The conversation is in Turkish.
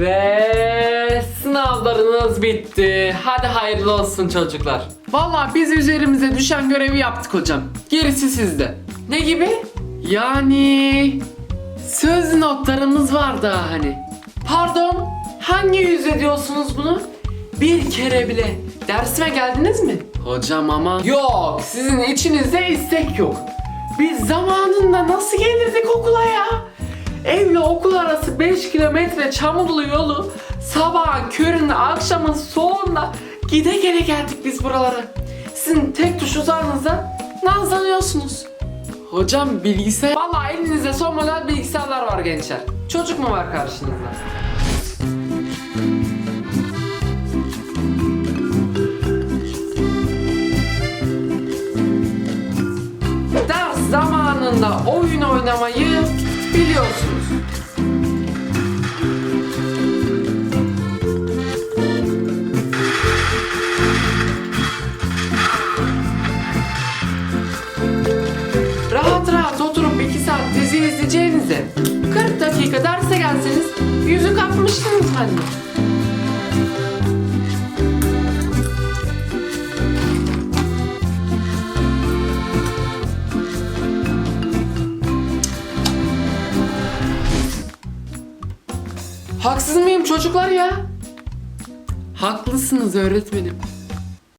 Ve sınavlarınız bitti. Hadi hayırlı olsun çocuklar. Vallahi biz üzerimize düşen görevi yaptık hocam. Gerisi sizde. Ne gibi? Yani söz notlarımız var daha hani. Pardon, hangi yüzde diyorsunuz bunu? Bir kere bile dersime geldiniz mi? Hocam ama Yok, sizin içinizde istek yok. Biz zamanında nasıl gelirdik okula ya? Evle okul arası 5 kilometre çamurlu yolu sabahın köründe akşamın soğuğunda gide gele geldik biz buralara. Sizin tek tuş uzağınızda nazlanıyorsunuz. hocam bilgisayar Vallahi elinizde son model bilgisayarlar var gençler. Çocuk mu var karşınızda? Ders zamanında oyun oynamayı biliyorsunuz. İzleyeceğinize 40 dakika derse gelseniz yüzü kapmışsınız hani. Haksız mıyım çocuklar ya? haklısınız öğretmenim.